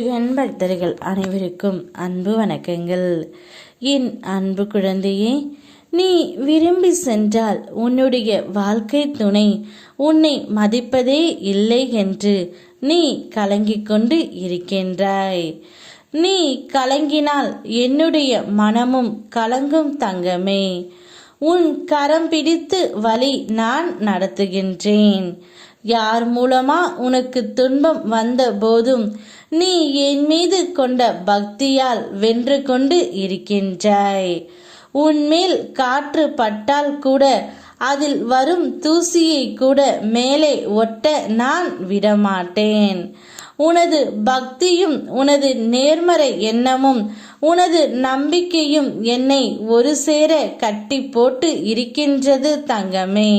முருகன் பக்தர்கள் அனைவருக்கும் அன்பு வணக்கங்கள். என் அன்பு குழந்தையே நீ விரும்பி சென்றால் உன்னுடைய வாழ்க்கை துணை உன்னை மதிப்பதே இல்லை என்று நீ கலங்கிக் கொண்டு இருக்கின்றாய். நீ கலங்கினால் என்னுடைய மனமும் கலங்கும் தங்கமே. உன் கரம் பிடித்து வழி நான் நடத்துகின்றேன். யார் மூலமா உனக்கு துன்பம் வந்த போதும் நீ என் மீது கொண்ட பக்தியால் வென்று கொண்டு இருக்கின்றாய். உன்மேல் காற்று பட்டால் கூட அதில் வரும் தூசியை கூட மேலே ஒட்ட நான் விடமாட்டேன். உனது பக்தியும் உனது நேர்மறை எண்ணமும் உனது நம்பிக்கையும் என்னை ஒரு சேர கட்டி போட்டு இருக்கின்றது தங்கமே.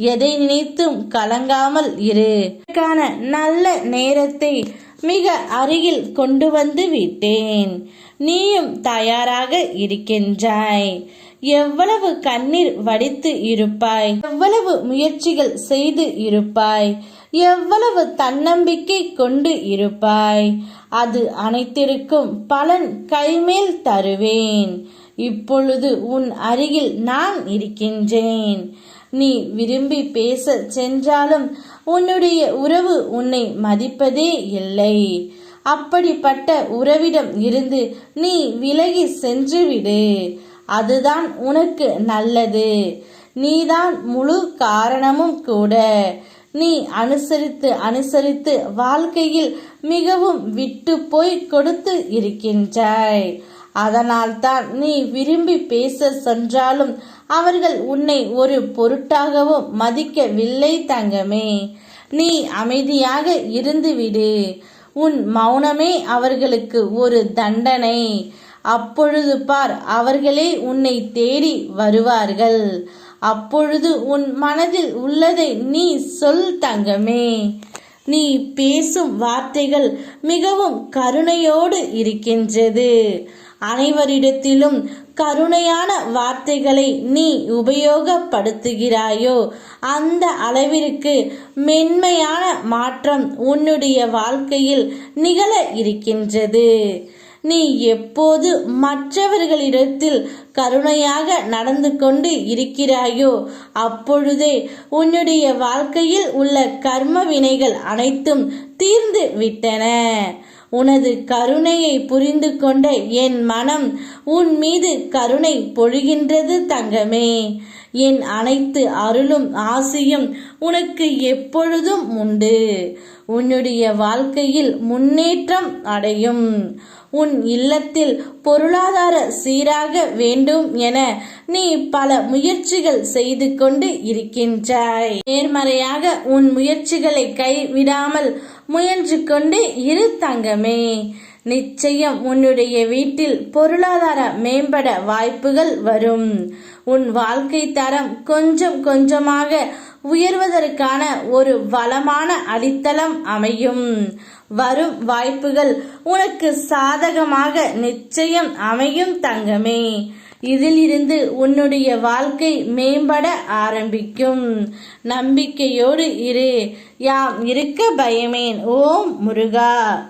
எதை நினைத்தும் கலங்காமல் இரு. இதற்கான நல்ல நேரத்தை மிக அருகில் கொண்டு வந்து விட்டேன். நீயும் தயாராக இருக்கின்றாய். எவ்வளவு கண்ணீர் வடித்து இருப்பாய். எவ்வளவு முயற்சிகள் செய்து இருப்பாய். எவ்வளவு தன்னம்பிக்கை கொண்டு இருப்பாய். அது அனைத்திற்கும் பலன் கைமேல் தருவேன். இப்பொழுது உன் அருகில் நான் இருக்கின்றேன். நீ விரும்பி பேச சென்றாலும் உன்னுடைய உறவு உன்னை மதிப்பதே இல்லை. அப்படிப்பட்ட உறவிடம் இருந்து நீ விலகி சென்றுவிடு. அதுதான் உனக்கு நல்லது. நீதான் முழு காரணமும் கூட. நீ அனுசரித்து அனுசரித்து வாழ்க்கையில் மிகவும் விட்டு போய் கொடுத்து இருக்கின்றாய். அதனால்தான் நீ விரும்பி பேச சென்றாலும் அவர்கள் உன்னை ஒரு பொருட்டாகவும் மதிக்கவில்லை தங்கமே. நீ அமைதியாக இருந்துவிடு. உன் மௌனமே அவர்களுக்கு ஒரு தண்டனை. அப்பொழுது பார் அவர்களே உன்னை தேடி வருவார்கள். அப்பொழுது உன் மனதில் உள்ளதை நீ சொல் தங்கமே. நீ பேசும் வார்த்தைகள் மிகவும் கருணையோடு இருக்கின்றது. அனைவரிடத்திலும் கருணையான வார்த்தைகளை நீ உபயோகப்படுத்துகிறாயோ அந்த அளவிற்கு மென்மையான மாற்றம் உன்னுடைய வாழ்க்கையில் நிகழ இருக்கின்றது. நீ எப்போது மற்றவர்களிடத்தில் கருணையாக நடந்து கொண்டு இருக்கிறாயோ அப்பொழுதே உன்னுடைய வாழ்க்கையில் உள்ள கர்ம வினைகள் அனைத்தும் தீர்ந்து விட்டன. உனது கருணையை புரிந்து கொண்ட என் மனம் உன் மீது கருணை பொழிகின்றது தங்கமே. என் அனைத்து அருளும் ஆசையும் உனக்கு எப்பொழுதும் உண்டு. உன்னுடைய வாழ்க்கையில் முன்னேற்றம் அடையும். உன் இல்லத்தில் பொருளாதார சீராக வேண்டும் என நீ பல முயற்சிகள் செய்து கொண்டு இருக்கின்றாய். நேர்மறையாக உன் முயற்சிகளை கைவிடாமல் முயன்று கொண்டு இரு தங்கமே. நிச்சயம் உன்னுடைய வீட்டில் பொருளாதார மேம்பட வாய்ப்புகள் வரும். உன் வாழ்க்கை தரம் கொஞ்சம் கொஞ்சமாக உயர்வதற்கான ஒரு வளமான அடித்தளம் அமையும். வரும் வாய்ப்புகள் உனக்கு சாதகமாக நிச்சயம் அமையும் தங்கமே. இதிலிருந்து உன்னுடைய வாழ்க்கை மேம்பட ஆரம்பிக்கும். நம்பிக்கையோடு இரு. யாம் இருக்க பயமேன்? ஓம் முருகா.